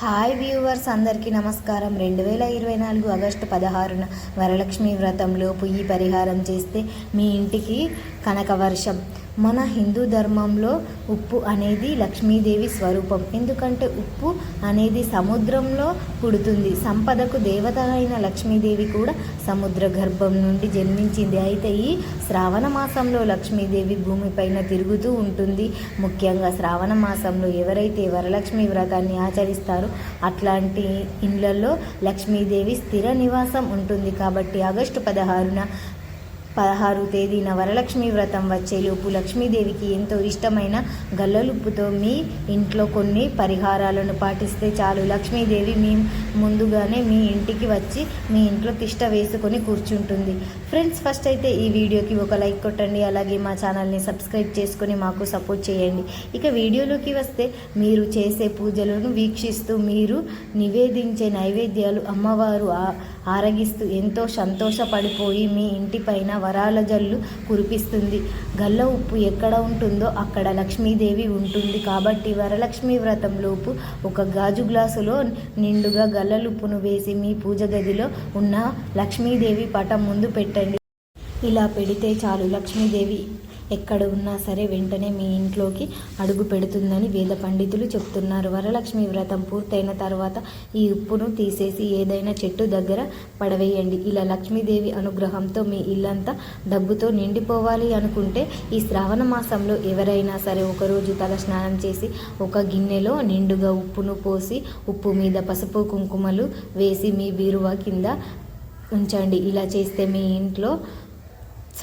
Hi viewers అందరికీ నమస్కారం. రెండు వేల ఇరవై నాలుగు ఆగస్టు పదహారున వరలక్ష్మి వ్రతంలోపు పుయ్యి పరిహారం చేస్తే మీ ఇంటికి కనక వర్షం మన హిందూ ధర్మంలో ఉప్పు అనేది లక్ష్మీదేవి స్వరూపం. ఎందుకంటే ఉప్పు అనేది సముద్రంలో పుడుతుంది. సంపదకు దేవత అయిన లక్ష్మీదేవి కూడా సముద్ర గర్భం నుండి జన్మించింది. అయితే ఈ శ్రావణ మాసంలో లక్ష్మీదేవి భూమిపైన తిరుగుతూ ఉంటుంది. ముఖ్యంగా శ్రావణ మాసంలో ఎవరైతే వరలక్ష్మి వ్రతాన్ని ఆచరిస్తారో అట్లాంటి ఇండ్లలో లక్ష్మీదేవి స్థిర నివాసం ఉంటుంది. కాబట్టి ఆగస్టు పదహారున పదహారు తేదీన వరలక్ష్మి వ్రతం వచ్చేలోపు లక్ష్మీదేవికి ఎంతో ఇష్టమైన గల్లలుప్పుతో మీ ఇంట్లో కొన్ని పరిహారాలను పాటిస్తే చాలు. లక్ష్మీదేవి మీ ముందుగానే మీ ఇంటికి వచ్చి మీ ఇంట్లో తిష్ట వేసుకొని కూర్చుంటుంది. ఫ్రెండ్స్ ఫస్ట్ అయితే ఈ వీడియోకి ఒక లైక్ కొట్టండి. అలాగే మా ఛానల్ని సబ్స్క్రైబ్ చేసుకొని మాకు సపోర్ట్ చేయండి. ఇక వీడియోలోకి వస్తే మీరు చేసే పూజలను వీక్షిస్తూ మీరు నివేదించే నైవేద్యాలు అమ్మవారు ఆ- ఆరగిస్తూ ఎంతో సంతోషపడిపోయి మీ ఇంటిపైన వరాల జల్లు కురిపిస్తుంది. గల్ల ఉప్పు ఎక్కడ ఉంటుందో అక్కడ లక్ష్మీదేవి ఉంటుంది. కాబట్టి వరలక్ష్మి వ్రతంలోపు ఒక గాజు గ్లాసులో నిండుగా గల్లలుప్పును వేసి మీ పూజ గదిలో ఉన్న లక్ష్మీదేవి పటం ముందు పెట్టండి. ఇలా పెడితే చాలు లక్ష్మీదేవి. ఎక్కడ ఉన్నా సరే వెంటనే మీ ఇంట్లోకి అడుగు పెడుతుందని వేద పండితులు చెప్తున్నారు. వరలక్ష్మి వ్రతం పూర్తయిన తర్వాత ఈ ఉప్పును తీసేసి ఏదైనా చెట్టు దగ్గర పడవేయండి. ఇలా లక్ష్మీదేవి అనుగ్రహంతో మీ ఇల్లంతా డబ్బుతో నిండిపోవాలి అనుకుంటే ఈ శ్రావణ మాసంలో ఎవరైనా సరే ఒకరోజు తల స్నానం చేసి ఒక గిన్నెలో నిండుగా ఉప్పును పోసి ఉప్పు మీద పసుపు కుంకుమలు వేసి మీ బీరువా కింద ఉంచండి. ఇలా చేస్తే మీ ఇంట్లో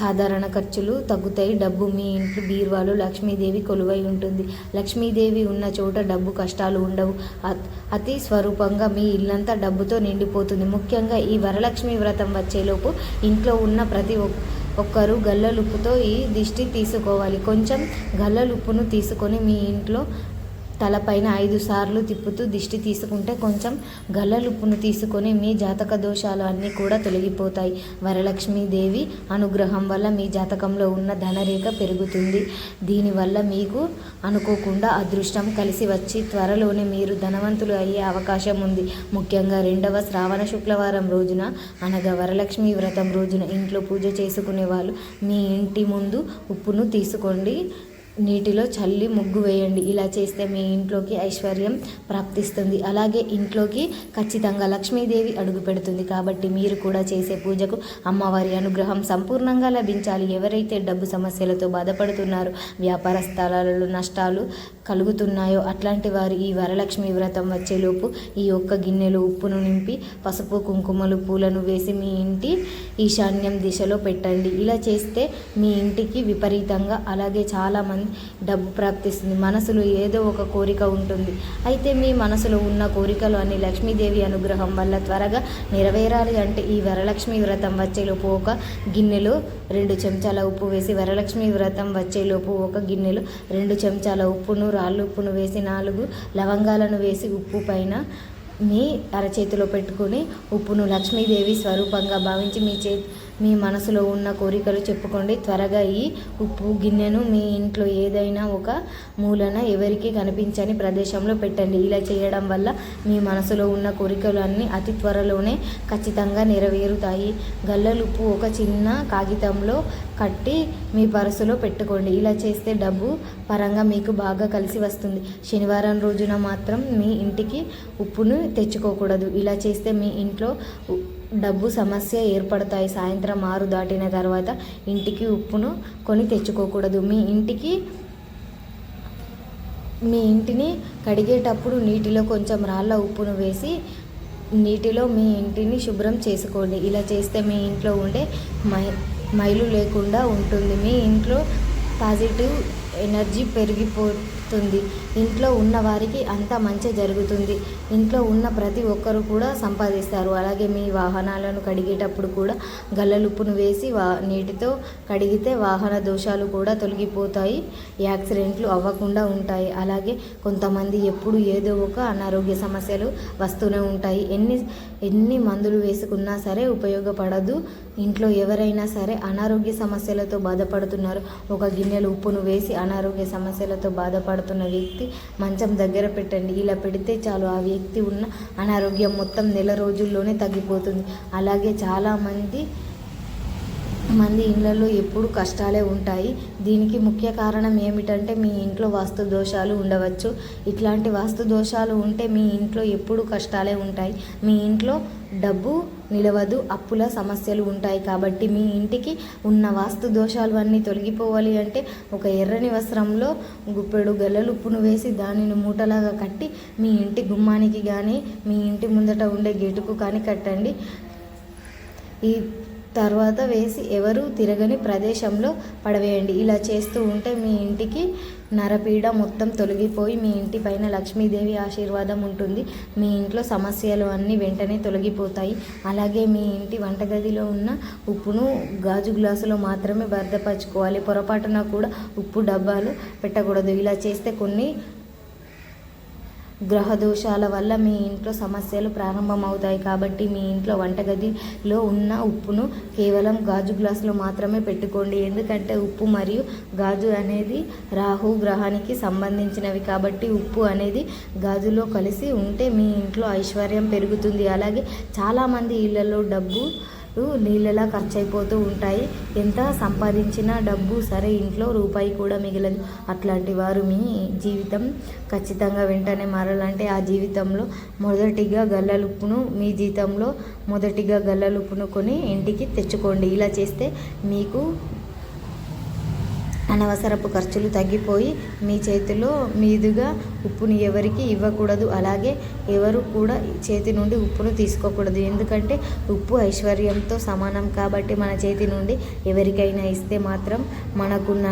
సాధారణ ఖర్చులు తగ్గుతాయి. డబ్బు మీ ఇంట్లో బీరువాలో లక్ష్మీదేవి కొలువై ఉంటుంది. లక్ష్మీదేవి ఉన్న చోట డబ్బు కష్టాలు ఉండవు. అత్- అతి స్వరూపంగా మీ ఇల్లంతా డబ్బుతో నిండిపోతుంది. ముఖ్యంగా ఈ వరలక్ష్మి వ్రతం వచ్చేలోపు ఇంట్లో ఉన్న ప్రతి ఒక్ ఒక్కరు గల్లలుప్పుతో ఈ దిష్టి తీసుకోవాలి. కొంచెం గల్లలుప్పును తీసుకొని మీ ఇంట్లో తలపైన ఐదు సార్లు తిప్పుతూ దిష్టి తీసుకుంటే కొంచెం గల్లలుప్పును తీసుకొని మీ జాతక దోషాలు అన్నీ కూడా తొలగిపోతాయి. వరలక్ష్మీదేవి అనుగ్రహం వల్ల మీ జాతకంలో ఉన్న ధనరేఖ పెరుగుతుంది. దీనివల్ల మీకు అనుకోకుండా అదృష్టం కలిసి వచ్చి త్వరలోనే మీరు ధనవంతులు అయ్యే అవకాశం ఉంది. ముఖ్యంగా రెండవ శ్రావణ శుక్రవారం రోజున అనగా వరలక్ష్మి వ్రతం రోజున ఇంట్లో పూజ చేసుకునే వాళ్ళు మీ ఇంటి ముందు ఉప్పును తీసుకోండి. నీటిలో చల్లి ముగ్గు వేయండి. ఇలా చేస్తే మీ ఇంట్లోకి ఐశ్వర్యం ప్రాప్తిస్తుంది. అలాగే ఇంట్లోకి ఖచ్చితంగా లక్ష్మీదేవి అడుగు పెడుతుంది. కాబట్టి మీరు కూడా చేసే పూజకు అమ్మవారి అనుగ్రహం సంపూర్ణంగా లభించాలి. ఎవరైతే డబ్బు సమస్యలతో బాధపడుతున్నారో వ్యాపార స్థలాలలో నష్టాలు కలుగుతున్నాయో అట్లాంటి వారు ఈ వరలక్ష్మి వ్రతం వచ్చేలోపు ఈ ఒక్క గిన్నెలో ఉప్పును నింపి పసుపు కుంకుమలు పూలను వేసి మీ ఇంటి ఈశాన్యం దిశలో పెట్టండి. ఇలా చేస్తే మీ ఇంటికి విపరీతంగా అలాగే చాలామంది డబ్బు ప్రాప్తిస్తుంది. మనసులో ఏదో ఒక కోరిక ఉంటుంది. అయితే మీ మనసులో ఉన్న కోరికలు అన్ని లక్ష్మీదేవి అనుగ్రహం వల్ల త్వరగా నెరవేరాలి అంటే ఈ వరలక్ష్మి వ్రతం వచ్చేలోపు ఒక గిన్నెలో రెండు చెంచాల ఉప్పు వేసి వరలక్ష్మి వ్రతం వచ్చేలోపు ఒక గిన్నెలో రెండు చెంచాల ఉప్పును రాళ్ళు ఉప్పును వేసి నాలుగు లవంగాలను వేసి ఉప్పు పైన మీ అరచేతిలో పెట్టుకుని ఉప్పును లక్ష్మీదేవి స్వరూపంగా భావించి మీ చే మీ మనసులో ఉన్న కోరికలు చెప్పుకోండి. త్వరగా ఈ ఉప్పు గిన్నెను మీ ఇంట్లో ఏదైనా ఒక మూలన ఎవరికి కనిపించని ప్రదేశంలో పెట్టండి. ఇలా చేయడం వల్ల మీ మనసులో ఉన్న కోరికలు అన్నీ అతి త్వరలోనే ఖచ్చితంగా నెరవేరుతాయి. గల్లలుప్పు ఒక చిన్న కాగితంలో కట్టి మీ పర్సులో పెట్టుకోండి. ఇలా చేస్తే డబ్బు పరంగా మీకు బాగా కలిసి వస్తుంది. శనివారం రోజున మాత్రం మీ ఇంటికి ఉప్పును తెచ్చుకోకూడదు. ఇలా చేస్తే మీ ఇంట్లో డబ్బు సమస్య ఏర్పడతాయి. సాయంత్రం ఆరు దాటిన తర్వాత ఇంటికి ఉప్పును కొని తెచ్చుకోకూడదు. మీ ఇంటికి మీ ఇంటిని కడిగేటప్పుడు నీటిలో కొంచెం రాళ్ళ ఉప్పును వేసి నీటిలో మీ ఇంటిని శుభ్రం చేసుకోండి. ఇలా చేస్తే మీ ఇంట్లో ఉండే మై మైలు లేకుండా ఉంటుంది. మీ ఇంట్లో పాజిటివ్ ఎనర్జీ పెరిగిపోతుంది. ఇంట్లో ఉన్న వారికి అంత మంచి జరుగుతుంది. ఇంట్లో ఉన్న ప్రతి ఒక్కరు కూడా సంపాదిస్తారు. అలాగే మీ వాహనాలను కడిగేటప్పుడు కూడా గల్లలుప్పును వేసి వా నీటితో కడిగితే వాహన దోషాలు కూడా తొలగిపోతాయి. యాక్సిడెంట్లు అవ్వకుండా ఉంటాయి. అలాగే కొంతమంది ఎప్పుడు ఏదో ఒక అనారోగ్య సమస్యలు వస్తూనే ఉంటాయి. ఎన్ని ఎన్ని మందులు వేసుకున్నా సరే ఉపయోగపడదు. ఇంట్లో ఎవరైనా సరే అనారోగ్య సమస్యలతో బాధపడుతున్నారు. ఒక గిన్నెలు ఉప్పును వేసి అనారోగ్య సమస్యలతో బాధపడుతున్న వ్యక్తి వ్యక్తి మంచం దగ్గర పెట్టండి. ఇలా పెడితే చాలు ఆ వ్యక్తి ఉన్న అనారోగ్యం మొత్తం నెల రోజుల్లోనే తగ్గిపోతుంది. అలాగే చాలామంది మంది ఇళ్ళల్లో ఎప్పుడు కష్టాలే ఉంటాయి. దీనికి ముఖ్య కారణం ఏమిటంటే మీ ఇంట్లో వాస్తు దోషాలు ఉండవచ్చు. ఇట్లాంటి వాస్తు దోషాలు ఉంటే మీ ఇంట్లో ఎప్పుడు కష్టాలే ఉంటాయి. మీ ఇంట్లో డబ్బు నిలవదు అప్పుల సమస్యలు ఉంటాయి కాబట్టి మీ ఇంటికి ఉన్న వాస్తు దోషాలు అన్నీ తొలగిపోవాలి అంటే ఒక ఎర్రని వస్త్రంలో గుప్పెడు గల్లలుప్పును వేసి దానిని మూటలాగా కట్టి మీ ఇంటి గుమ్మానికి కానీ మీ ఇంటి ముందట ఉండే గేటుకు కానీ కట్టండి. ఈ తర్వాత వేసి ఎవరు తిరగని ప్రదేశంలో పడవేయండి. ఇలా చేస్తూ ఉంటే మీ ఇంటికి నరపీడ మొత్తం తొలగిపోయి మీ ఇంటి పైన లక్ష్మీదేవి ఆశీర్వాదం ఉంటుంది. మీ ఇంట్లో సమస్యలు అన్నీ వెంటనే తొలగిపోతాయి. అలాగే మీ ఇంటి వంటగదిలో ఉన్న ఉప్పును గాజు గ్లాసులో మాత్రమే భద్రపరచుకోవాలి. పొరపాటున కూడా ఉప్పు డబ్బాలు పెట్టకూడదు. ఇలా చేస్తే కొన్ని గ్రహ దోషాల వల్ల మీ ఇంట్లో సమస్యలు ప్రారంభమవుతాయి కాబట్టి మీ ఇంట్లో వంటగదిలో ఉన్న ఉప్పును కేవలం గాజు గ్లాసులో మాత్రమే పెట్టుకోండి. ఎందుకంటే ఉప్పు మరియు గాజు అనేది రాహు గ్రహానికి సంబంధించినవి కాబట్టి ఉప్పు అనేది గాజులో కలిసి ఉంటే మీ ఇంట్లో ఐశ్వర్యం పెరుగుతుంది. అలాగే చాలామంది ఇళ్ళలో డబ్బు నీళ్ళలా ఖర్చు అయిపోతూ ఉంటాయి. ఎంత సంపాదించినా డబ్బు సరే ఇంట్లో రూపాయి కూడా మిగలదు. అట్లాంటి వారు మీ జీవితం ఖచ్చితంగా వెంటనే మారాలంటే ఆ జీవితంలో మొదటిగా గల్లలుప్పును మీ జీతంలో మొదటిగా గల్లలుప్పును కొని ఇంటికి తెచ్చుకోండి. ఇలా చేస్తే మీకు అనవసరపు ఖర్చులు తగ్గిపోయి మీ చేతిలో మీదుగా ఉప్పుని ఎవరికి ఇవ్వకూడదు. అలాగే ఎవరు కూడా చేతి నుండి ఉప్పును తీసుకోకూడదు. ఎందుకంటే ఉప్పు ఐశ్వర్యంతో సమానం కాబట్టి మన చేతి నుండి ఎవరికైనా ఇస్తే మాత్రం మనకున్న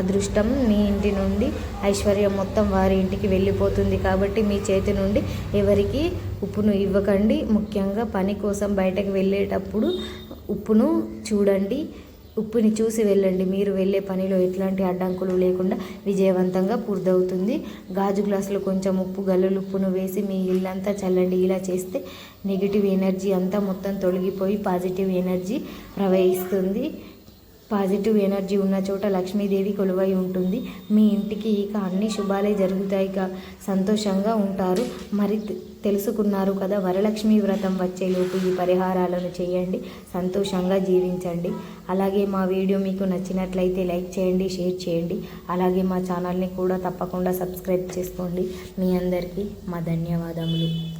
అదృష్టం మీ ఇంటి నుండి ఐశ్వర్యం మొత్తం వారి ఇంటికి వెళ్ళిపోతుంది. కాబట్టి మీ చేతి నుండి ఎవరికి ఉప్పును ఇవ్వకండి. ముఖ్యంగా పని కోసం బయటకు వెళ్ళేటప్పుడు ఉప్పును చూడండి. ఉప్పుని చూసి వెళ్ళండి. మీరు వెళ్ళే పనిలో ఎట్లాంటి అడ్డంకులు లేకుండా విజయవంతంగా పూర్తవుతుంది. గాజు గ్లాసులో కొంచెం ఉప్పు గల్లులు ఉప్పును వేసి మీ ఇల్లంతా చల్లండి. ఇలా చేస్తే నెగిటివ్ ఎనర్జీ అంతా మొత్తం తొలగిపోయి పాజిటివ్ ఎనర్జీ ప్రవహిస్తుంది. పాజిటివ్ ఎనర్జీ ఉన్న చోట లక్ష్మీదేవి కొలువై ఉంటుంది. మీ ఇంటికి ఇక అన్ని శుభాలే జరుగుతాయి. సంతోషంగా ఉంటారు. మరి తెలుసుకున్నారు కదా వరలక్ష్మి వ్రతం వచ్చేలోపు ఈ పరిహారాలను చేయండి. సంతోషంగా జీవించండి. అలాగే మా వీడియో మీకు నచ్చినట్లయితే లైక్ చేయండి షేర్ చేయండి. అలాగే మా ఛానల్ని కూడా తప్పకుండా సబ్స్క్రైబ్ చేసుకోండి. మీ అందరికీ మా ధన్యవాదములు.